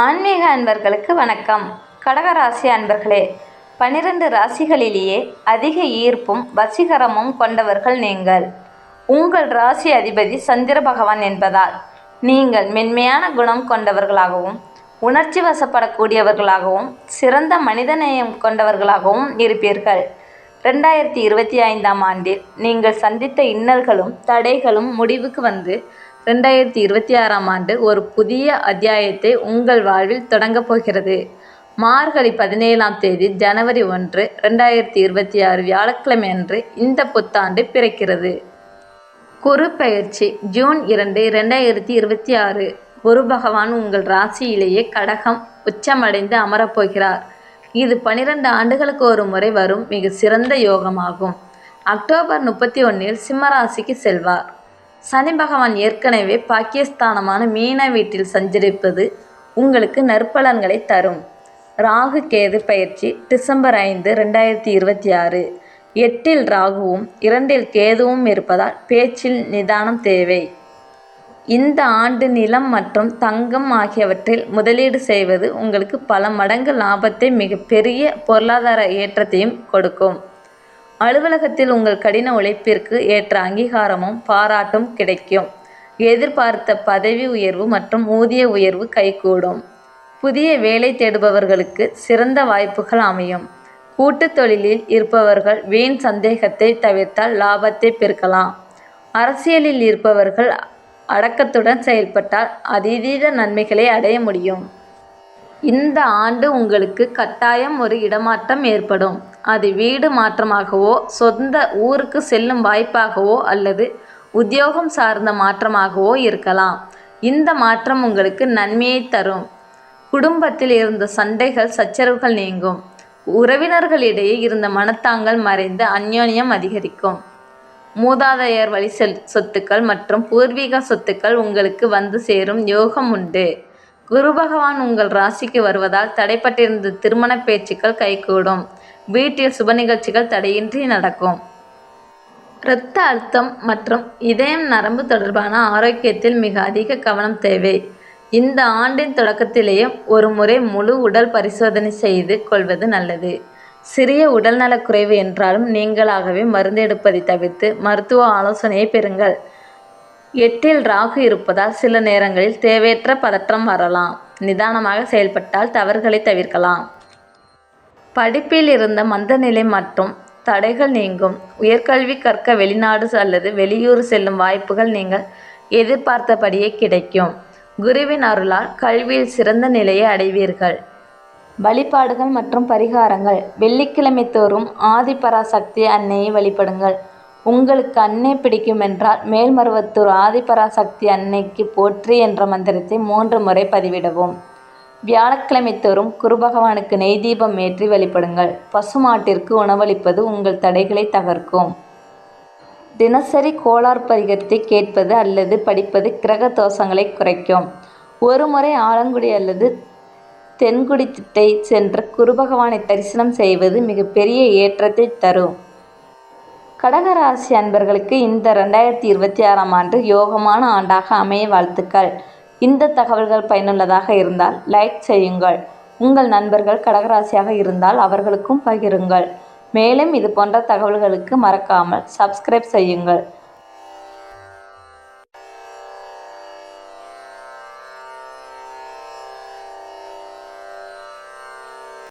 ஆன்மீக அன்பர்களுக்கு வணக்கம். கடகராசி அன்பர்களே பனிரெண்டு ராசிகளிலேயே அதிக ஈர்ப்பும் வசீகரமும் கொண்டவர்கள் நீங்கள். உங்கள் ராசி அதிபதி சந்திர பகவான் என்பதால் நீங்கள் மென்மையான குணம் கொண்டவர்களாகவும் உணர்ச்சி வசப்படக்கூடியவர்களாகவும் சிறந்த மனிதநேயம் கொண்டவர்களாகவும் இருப்பீர்கள். ரெண்டாயிரத்தி இருபத்தி ஐந்தாம் ஆண்டில் நீங்கள் சந்தித்த இன்னல்களும் தடைகளும் முடிவுக்கு வந்து ரெண்டாயிரத்தி இருபத்தி ஆறாம் ஆண்டு ஒரு புதிய அத்தியாயத்தை உங்கள் வாழ்வில் தொடங்கப் போகிறது. மார்கழி பதினேழாம் தேதி ஜனவரி ஒன்று ரெண்டாயிரத்தி இருபத்தி ஆறு வியாழக்கிழமை அன்று இந்த புத்தாண்டு பிறக்கிறது. குரு பயிற்சி ஜூன் இரண்டு ரெண்டாயிரத்தி இருபத்தி ஆறு. குரு பகவான் உங்கள் ராசியிலேயே கடகம் உச்சமடைந்து அமரப்போகிறார் இது பனிரெண்டு ஆண்டுகளுக்கு ஒரு முறை வரும் மிக சிறந்த யோகமாகும். அக்டோபர் முப்பத்தி ஒன்றில் சிம்மராசிக்கு செல்வார். சனி பகவான் ஏற்கனவே பாக்கியஸ்தானமான மீன வீட்டில் சஞ்சரிப்பது உங்களுக்கு நற்பலன்களை தரும். ராகு கேது பயிற்சி டிசம்பர் ஐந்து ரெண்டாயிரத்தி இருபத்தி ஆறு. எட்டில் ராகுவும் இரண்டில் கேதுவும் இருப்பதால் பேச்சில் நிதானம் தேவை. இந்த ஆண்டு நிலம் மற்றும் தங்கம் ஆகியவற்றில் முதலீடு செய்வது உங்களுக்கு பல மடங்கு லாபத்தை மிகப்பெரிய பொருளாதார ஏற்றத்தையும் கொடுக்கும். அலுவலகத்தில் உங்கள் கடின உழைப்பிற்கு ஏற்ற அங்கீகாரமும் பாராட்டும் கிடைக்கும். எதிர்பார்த்த பதவி உயர்வு மற்றும் ஊதிய உயர்வு கைகூடும். புதிய வேலை தேடுபவர்களுக்கு சிறந்த வாய்ப்புகள் அமையும். கூட்டுத் தொழிலில் இருப்பவர்கள் வீண் சந்தேகத்தை தவிர்த்தால் லாபத்தை பெருக்கலாம். அரசியலில் இருப்பவர்கள் அடக்கத்துடன் செயல்பட்டால் அதீத நன்மைகளை அடைய முடியும். இந்த ஆண்டு உங்களுக்கு கட்டாயம் ஒரு இடமாற்றம் ஏற்படும். அது வீடு மாற்றமாகவோ சொந்த ஊருக்கு செல்லும் வாய்ப்பாகவோ அல்லது உத்தியோகம் சார்ந்த மாற்றமாகவோ இருக்கலாம். இந்த மாற்றம் உங்களுக்கு நன்மையை தரும். குடும்பத்தில் இருந்த சண்டைகள் சச்சரவுகள் நீங்கும். உறவினர்களிடையே இருந்த மனத்தாங்கல் மறைந்து அந்யோன்யம் அதிகரிக்கும். மூதாதையர் வழி செல் சொத்துக்கள் மற்றும் பூர்வீக சொத்துக்கள் உங்களுக்கு வந்து சேரும் யோகம் உண்டு. குரு பகவான் உங்கள் ராசிக்கு வருவதால் தடைப்பட்டிருந்த திருமண பேச்சுக்கள் கைகூடும். வீட்டில் சுப நிகழ்ச்சிகள் தடையின்றி நடக்கும். இரத்த அழுத்தம் மற்றும் இதயம் நரம்பு தொடர்பான ஆரோக்கியத்தில் மிக அதிக கவனம் தேவை. இந்த ஆண்டின் தொடக்கத்திலேயே ஒரு முறை முழு உடல் பரிசோதனை செய்து கொள்வது நல்லது. சிறிய உடல்நலக் குறைவு என்றாலும் நீங்களாகவே மருந்து எடுப்பதை தவிர்த்து மருத்துவ ஆலோசனையை பெறுங்கள். எட்டில் ராகு இருப்பதால் சில நேரங்களில் தேவையற்ற பதற்றம் வரலாம். நிதானமாக செயல்பட்டால் தவறுகளை தவிர்க்கலாம். படிப்பில் இருந்த மந்தநிலை மற்றும் தடைகள் நீங்கும். உயர்கல்வி கற்க வெளிநாடு அல்லது வெளியூர் செல்லும் வாய்ப்புகள் நீங்கள் எதிர்பார்த்தபடியே கிடைக்கும். குருவின் அருளால் கல்வியில் சிறந்த நிலையை அடைவீர்கள். வழிபாடுகள் மற்றும் பரிகாரங்கள். வெள்ளிக்கிழமை தோறும் ஆதிபராசக்தி அன்னையை வழிபடுங்கள். உங்களுக்கு அன்னை பிடிக்குமென்றால் மேல்மருவத்தூர் ஆதிபராசக்தி அன்னைக்கு போற்றி என்ற மந்திரத்தை மூன்று முறை பதிவிடவும். வியாழக்கிழமை தோறும் குருபகவானுக்கு நெய் தீபம் ஏற்றி வழிபடுங்கள். பசுமாட்டிற்கு உணவளிப்பது உங்கள் தடைகளை தகர்க்கும். தினசரி கோளார் பரிகத்தை கேட்பது அல்லது படிப்பது கிரக தோஷங்களை குறைக்கும். ஒருமுறை ஆலங்குடி அல்லது தென்குடி திட்டை சென்று குருபகவானை தரிசனம் செய்வது மிகப்பெரிய ஏற்றத்தை தரும். கடகராசி அன்பர்களுக்கு இந்த ரெண்டாயிரத்தி இருபத்தி ஆறாம் ஆண்டு யோகமான ஆண்டாக அமைய வாழ்த்துக்கள். இந்த தகவல்கள் பயனுள்ளதாக இருந்தால் லைக் செய்யுங்கள். உங்கள் நண்பர்கள் கடகராசியாக இருந்தால் அவர்களுக்கும் பகிருங்கள். மேலும் இது போன்ற தகவல்களுக்கு மறக்காமல் சப்ஸ்கிரைப் செய்யுங்கள்.